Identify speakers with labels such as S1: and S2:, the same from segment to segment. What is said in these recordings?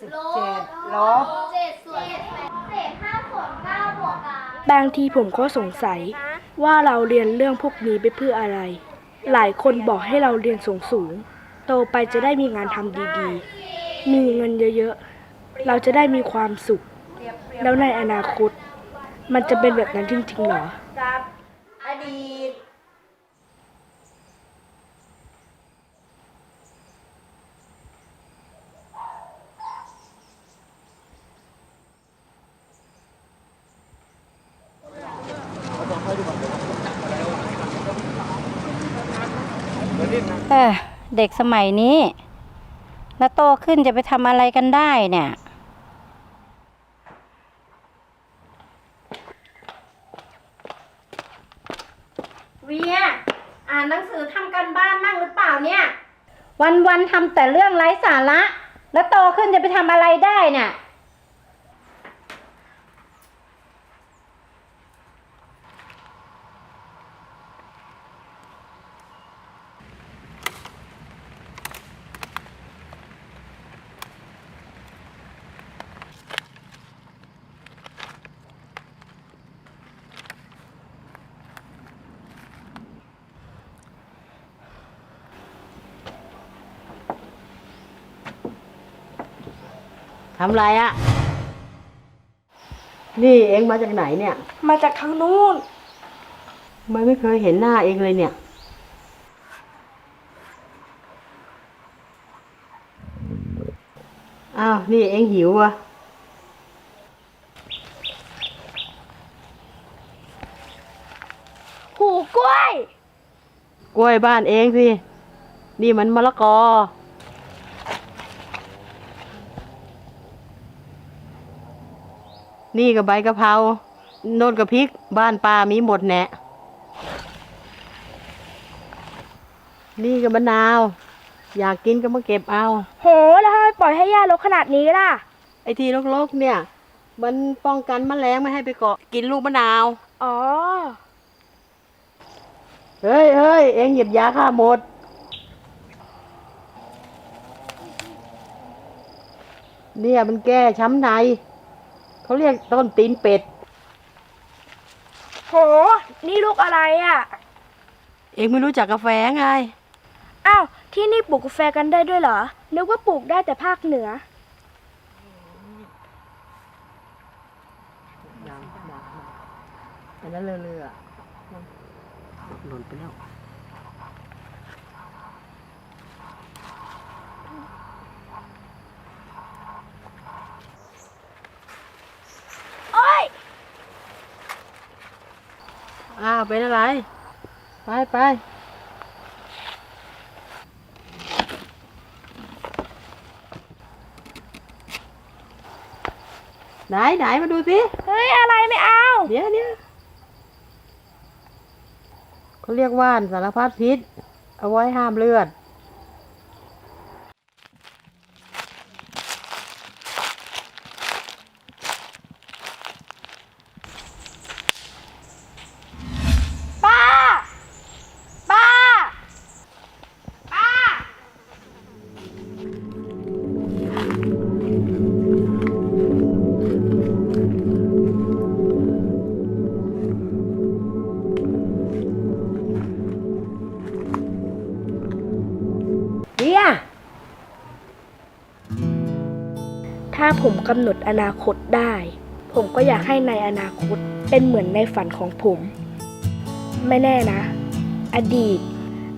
S1: สิบ
S2: ล
S1: เจ็ด
S2: บ
S1: ลบ
S2: เจ็ดส่วนเจ็ดเศษห้าส่วนเก้าบวกกับบา
S3: งทีผมก็สงสัยว่าเราเรียนเรื่องพวกนี้ไปเพื่ออะไร หลายคนบอกให้เราเรียนสูงสูงๆโตไปจะได้มีงานทำดีๆ มีเงินเยอะๆ เราจะได้มีความสุข แล้วในอนาคต มันจะเป็นแบบนั้นจริงๆเหรอ
S1: กับอดีต
S4: เออเด็กสมัยนี้ แล้วโตขึ้นจะไปทำอะไรกันได้เนี่ย เวีย อ่านหนังสือทำกันบ้านมั่งหรือเปล่าเนี่ยวันวันๆทำแต่เรื่องไร้สาระ แล้วโตขึ้นจะไปทำอะไรได้เนี่ย
S1: ทำไรอะนี่เองมาจากไหนเนี่ย
S3: มาจากทางนู้น
S1: ทำไมไม่เคยเห็นหน้าเองเลยเนี่ย อ้าว นี่เองหิวอะ
S3: หูกล้วย
S1: กล้วยบ้านเองสิ นี่มันมะละกอ นี่กับใบกะเพราโน่นกับพริก บ้านป้ามีหมดแหนะนี่กับมะนาว อยากกินก็มาเก็บเอา
S3: โห แล้วทำไมปล่อยให้ย่ารกขนาดนี้ล่ะ
S1: ไอ้ที่รกๆเนี่ย มันป้องกันแมลงไม่ให้ไปเกาะกินลูกมะนาว
S3: อ๋อ
S1: เฮ้ยเฮ้ยเอ็งหยิบยาฆ่าหมด เนี่ยมันแก้ช้ำใน เขาเรียกต้นตีนเป็ด
S3: โห นี่ลูกอะไรอะ
S1: เอ็งไม่รู้จักกาแฟไง
S3: อ้าว ที่นี่ปลูกกาแฟกันได้ด้วยเหรอ นึกว่าปลูกได้แต่ภาคเหนือ
S1: ยังยังอันนั้นเรือเรือหล่นไปแล้ว
S3: โอ้ย
S1: อ้าวเป็นอะไร ไปไปไหนไหนมาดูสิ
S3: เฮ้ย อะไรไม่เอา
S1: เดี๋ยวเดี๋ยวเขาเรียกว่านสารพัดพิษ เอาไว้ห้ามเลือดา
S3: ผมกำหนดอนาคตได้ ผมก็อยากให้ในอนาคตเป็นเหมือนในฝันของผม ไม่แน่นะ อดีต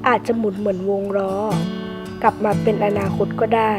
S3: อาจจะหมุนเหมือนวงล้อกลับมาเป็นอนาคตก็ได้